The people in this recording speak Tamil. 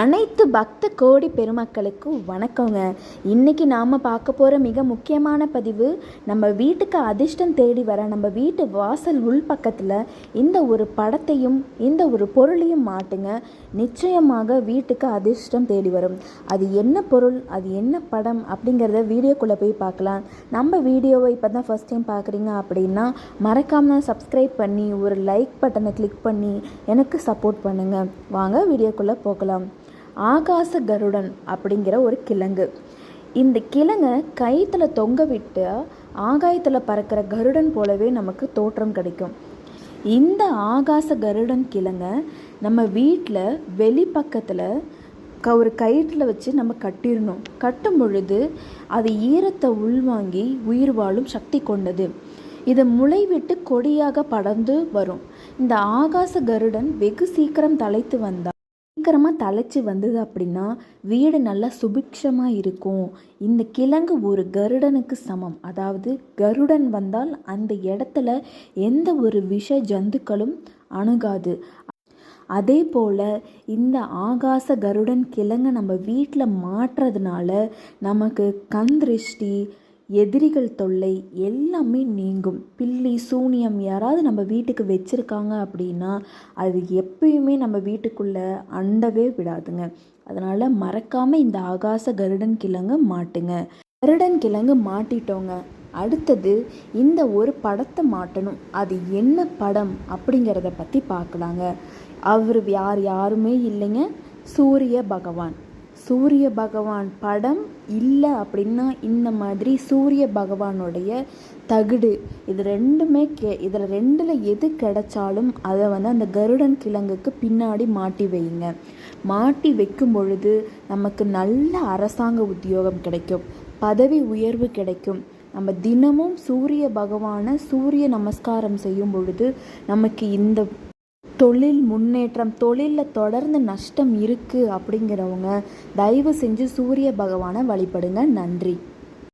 அனைத்து பக்த கோடி பெருமக்களுக்கும் வணக்கங்க. இன்றைக்கி நாம் பார்க்க போகிற மிக முக்கியமான பதிவு நம்ம வீட்டுக்கு அதிர்ஷ்டம் தேடி வர நம்ம வீட்டு வாசல் உள் பக்கத்தில் இந்த ஒரு படத்தையும் இந்த ஒரு பொருளையும் மாட்டுங்க. நிச்சயமாக வீட்டுக்கு அதிர்ஷ்டம் தேடி வரும். அது என்ன பொருள் அது என்ன படம் அப்படிங்கிறத வீடியோக்குள்ளே போய் பார்க்கலாம். நம்ம வீடியோவை இப்போ தான் ஃபஸ்ட் டைம் பார்க்குறீங்க அப்படின்னா மறக்காமல் சப்ஸ்கிரைப் பண்ணி ஒரு லைக் பட்டனை கிளிக் பண்ணி எனக்கு சப்போர்ட் பண்ணுங்கள் வாங்க வீடியோக்குள்ளே போகலாம். ஆகாச கருடன் அப்படிங்கிற ஒரு கிழங்கு. இந்த கிழங்கை கயிற்றுல தொங்க விட்டு ஆகாயத்தில் பறக்கிற கருடன் போலவே நமக்கு தோற்றம் கிடைக்கும். இந்த ஆகாச கருடன் கிழங்க நம்ம வீட்டில் வெளிப்பக்கத்தில் க ஒரு கயிற்றில் வச்சு நம்ம கட்டிடணும். கட்டும் பொழுது அது ஈரத்தை உள்வாங்கி உயிர் வாழும் சக்தி கொண்டது. இது முளைவிட்டு கொடியாக படர்ந்து வரும். இந்த ஆகாச கருடன் வெகு சீக்கிரம் தலைத்து வந்தால் சீக்கிரமாக தலைச்சி வந்தது அப்படின்னா வீடு நல்லா சுபிக்ஷமாக இருக்கும். இந்த கிழங்கு ஒரு கருடனுக்கு சமம். அதாவது கருடன் வந்தால் அந்த இடத்துல எந்த ஒரு விஷ ஜந்துக்களும் அணுகாது. அதே போல் இந்த ஆகாச கருடன் கிழங்கை நம்ம வீட்டில் மாட்டுறதுனால நமக்கு கண் திருஷ்டி எதிரிகள் தொல்லை எல்லாமே நீங்கும். பில்லி சூனியம் யாராவது நம்ம வீட்டுக்கு வச்சுருக்காங்க அப்படின்னா அது எப்பயுமே நம்ம வீட்டுக்குள்ளே அண்டவே விடாதுங்க. அதனால் மறக்காமல் இந்த ஆகாச கருடன் கிழங்கு மாட்டுங்க. கருடன் கிழங்கு மாட்டிட்டோங்க. அடுத்தது இந்த ஒரு படத்தை மாட்டணும். அது என்ன படம் அப்படிங்கிறத பற்றி பார்க்கலாங்க அவர் யார் யாருமே இல்லைங்க. சூரிய பகவான். சூரிய பகவான் படம் இல்லை அப்படின்னா இந்த மாதிரி சூரிய பகவானுடைய தகுடு. இது ரெண்டுமே கே இதில் ரெண்டில் எது கிடைச்சாலும் அதை வந்து அந்த கருடன் கிழங்குக்கு பின்னாடி மாட்டி வைங்க. மாட்டி வைக்கும் பொழுது நமக்கு நல்ல அரசாங்க உத்தியோகம் கிடைக்கும். பதவி உயர்வு கிடைக்கும். நம்ம தினமும் சூரிய பகவானை சூரிய நமஸ்காரம் செய்யும் பொழுது நமக்கு இந்த தொழில் முன்னேற்றம் தொழிலில் தொடர்ந்து நஷ்டம் இருக்குது அப்படிங்கிறவங்க தயவு செஞ்சு சூரிய பகவானை வழிபடுங்க. நன்றி.